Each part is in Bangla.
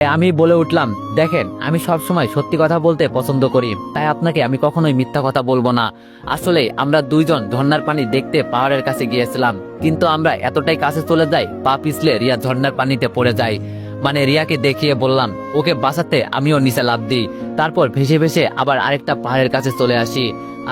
আমি বলে উঠলাম, দেখেন, আমি সব সময় সত্যি কথা বলতে পছন্দ করি, তাই আপনাকে আমি কখনোই মিথ্যা কথা বলব না। আসলে আমরা দুইজন ঝর্ণার পানি দেখতে পাহাড়ের কাছে গিয়েছিলাম, কিন্তু আমরা এতটাই কাছে চলে যাই, পা পিছলে রিয়া ঝর্ণার পানিতে পড়ে যায়। মানে রিয়াকে দেখিয়ে বললাম, ওকে বাঁচাতে আমিও নিচে লাভ দিই। তারপর ভেসে ভেসে আবার আরেকটা পাহাড়ের কাছে চলে আসি,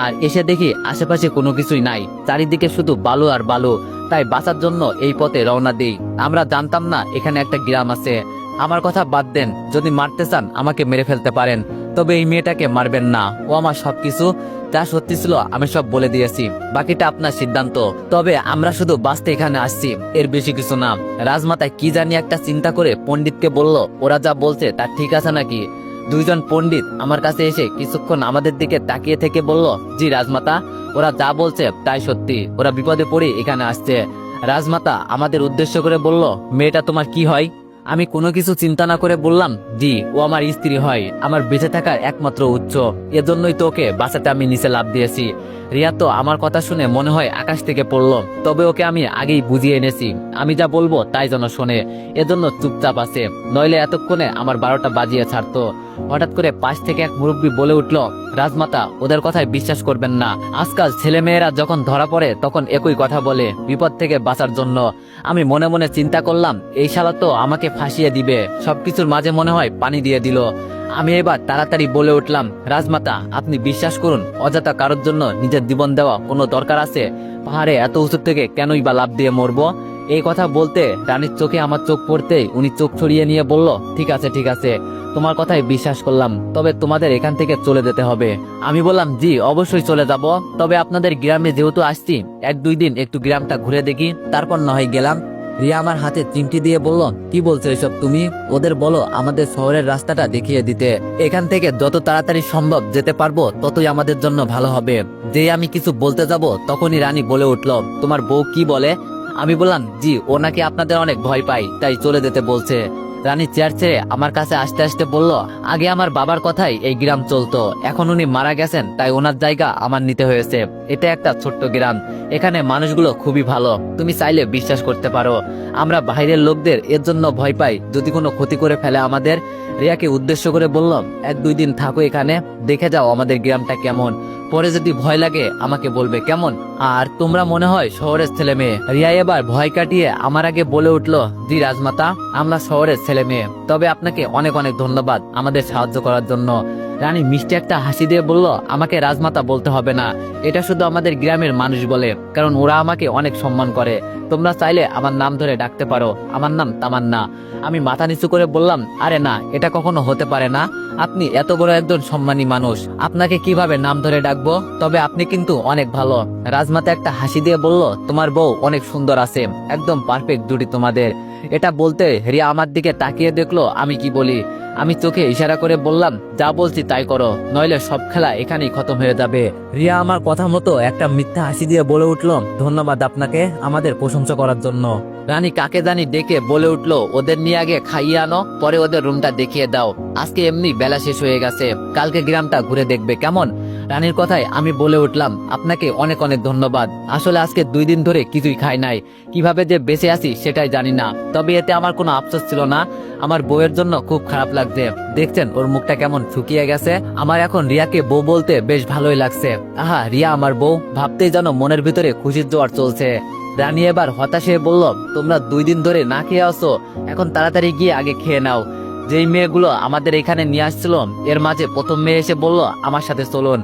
আর এসে দেখি আশেপাশে কোনো কিছুই নাই, চারিদিকে শুধু বালু আর বালু, তাই বাঁচার জন্য এই পথে রওনা দিই। আমরা জানতাম না, এখানে একটা গ্রাম আছে। আমার কথা বাদ দেন। যদি মারতে চান, আমাকে মেরে ফেলতে পারেন। তবে এই মেয়েটাকে মারবেন না। ও আমার সবকিছু। যা সত্যি ছিল, আমি সব বলে দিয়েছি। বাকিটা আপনার সিদ্ধান্ত। তবে আমরা শুধু বাঁচতে এখানে আসছি। এর বেশি কিছু না। রাজমাতায় কি জানি একটা চিন্তা করে পণ্ডিতকে বলল, ওরা যা বলছে তা ঠিক আছে নাকি? দুইজন পণ্ডিত আমার কাছে এসে কিছুক্ষণ আমাদের দিকে তাকিয়ে থেকে বলল, জি রাজমাতা, ওরা যা বলছে তাই সত্যি। ওরা বিপদে পড়ে এখানে আসছে। রাজমাতা আমাদের উদ্দেশ্য করে বলল, মেয়েটা তোমার কি হয়? আমি কোনো কিছু চিন্তা না করে বললাম জি ও আমার স্ত্রী হয়, আমার বেঁচে থাকার একমাত্র উচ্চ এজন্যই তোকে বাঁচাতে আমি নিচে লাভ দিয়েছি। রিয়া তো আমার কথা শুনে মনে হয় আকাশ থেকে পড়ল, তবে ওকে আমি আগেই বুঝিয়ে এনেছি। আমি যা বলব তাই যেন শোনে, এজন্য চুপচাপ আছে, নইলে এতক্ষণে আমার বারোটা বাজিয়ে ছাড়তো। হঠাৎ করে পাশ থেকে এক মুরব্বী বলে উঠল, রাজমাতা, ওদের কথায় বিশ্বাস করবেন না। আজকাল ছেলে মেয়েরা যখন ধরা পড়ে, তখন একই কথা বলে বিপদ থেকে বাঁচার জন্য। আমি মনে মনে চিন্তা করলাম, এই শালা তো আমাকে ফাঁসিয়ে দিবে। সবকিছুর মাঝে মনে হয় পানি দিয়ে দিল। আমি এবার তাড়াতাড়ি বলে উঠলাম, রাজমাতা, আপনি বিশ্বাস করুন, অযথা কারোর জন্য নিজের জীবন দেওয়া কোনো দরকার আছে? পাহাড়ে এত উঁচু থেকে কেনই বা লাভ দিয়ে মরবো? এই কথা বলতে রানীর চোখে আমার চোখ পড়তেই উনি চোখ ছড়িয়ে নিয়ে বলল, ঠিক আছে ঠিক আছে। তোমার কথাই বিশ্বাস করলাম, তবে তোমাদের এখান থেকে চলে যেতে হবে। আমি বললাম, জি, অবশ্যই চলে যাব, তবে আপনাদের গ্রামে যেহেতু আসছি, এক দুই দিন একটু গ্রামটা ঘুরে দেখি, তারপর না গেলাম। রিয়া আমার হাতে চিমটি দিয়ে বলল, কি বলছো এসব তুমি? ওদের বলো, আমাদের শহরের রাস্তাটা দেখিয়ে দিতে। এখান থেকে যত তাড়াতাড়ি সম্ভব যেতে পারব, ততই আমাদের জন্য ভালো হবে। যে আমি কিছু বলতে যাব, তখনই রানী বলে উঠল, তোমার বউ কি বলে? আমি বললাম, জি, ও নাকি আপনাদের অনেক ভয় পাই তাই চলে যেতে বলছে। রানী চেয়ার ছেড়ে আমার কাছে আসতে আসতে বলল, আগে আমার বাবার কথাই এই গ্রাম চলতো। এখন উনি মারা গেছেন, তাই ওনার জায়গা আমার নিতে হয়েছে। এটা একটা ছোট্ট গ্রাম। এখানে মানুষগুলো খুবই ভালো। তুমি চাইলে বিশ্বাস করতে পারো। আমরা বাইরের লোকদের এর জন্য ভয় পাই। যদি কোনো ক্ষতি করে ফেলে আমাদের, রিয়াকে উদ্দেশ্য করে বললাম, এক দুই দিন থাকো এখানে, দেখে যাও আমাদের গ্রামটা কেমন। পরে যদি ভয় লাগে, আমাকে বলবে, কেমন? আর তোমরা মনে হয় শহরের ছেলে মেয়ে। রিয়া এবার ভয় কাটিয়ে আমার আগে বলে উঠল, জি রাজমাতা, আমরা শহরের ছেলে মেয়ে। তবে আপনাকে অনেক অনেক ধন্যবাদ আমাদের সাহায্য করার জন্য। রানী মিষ্টি একটা হাসি দিয়ে বলল, আমাকে রাজমাতা বলতে হবে না। এটা শুধু আমাদের গ্রামের মানুষ বলে, কারণ ওরা আমাকে অনেক সম্মান করে। তোমরা চাইলে আমার নাম ধরে ডাকতে পারো। আমার নাম তামান্না। আমি মাথা নিচু করে বললাম, আরে না, এটা কখনো হতে পারে না। আপনি এত বড় একজন সম্মানী মানুষ, আপনাকে কীভাবে নাম ধরে ডাকবো? তবে আপনি কিন্তু অনেক ভালো। রাজমাতা একটা হাসি দিয়ে বলল, তোমার বউ অনেক সুন্দর আছে, একদম পারফেক্ট জুটি তোমাদের। এটা বলতে রিয়া আমার দিকে তাকিয়ে দেখল, আমি কি বলি? আমি চোখে ইশারা করে বললাম, যা বলছি তাই করো, নইলে সব খেলা এখানেই খতম হয়ে যাবে। রিয়া আমার কথা মতো একটা মিথ্যা হাসি দিয়ে বলে উঠল, ধন্যবাদ আপনাকে আমাদের প্রশংসা করার জন্য। রানী কাকে জানি ডেকে বলে উঠল, ওদের নিয়ে আগে খাইয়ে আনো, পরে ওদের রুমটা দেখিয়ে দাও। আজকে এমনি বেলা শেষ হয়ে গেছে, কালকে গ্রামটা ঘুরে দেখবে, কেমন? রানীর কথায় আমি বলে উঠলাম, আপনাকে অনেক অনেক ধন্যবাদ। আসলে আজকে দুই দিন ধরে কিছুই খাই নাই। কীভাবে যে বেঁচে আছি সেটাই জানি না। তবে এতে আমার কোনো আফসোস ছিল না। আমার বউয়ের জন্য খুব খারাপ লাগছে। দেখছেন, ওর মুখটা কেমন শুকিয়ে গেছে। আমার এখন রিয়াকে বউ বলতে বেশ ভালোই লাগছে। আহা, রিয়া আমার বউ। ভাবতেই যেন মনের ভিতরে খুশির জোয়ার চলছে। রানী এবার হতাশ হয়ে বলল, তোমরা দুই দিন ধরে না খেয়ে আসো, এখন তাড়াতাড়ি গিয়ে আগে খেয়ে নাও। যেই মেয়েগুলো আমাদের এখানে নিয়ে আসছিল, এর মাঝে প্রথম মেয়ে এসে বলল, আমার সাথে চলুন।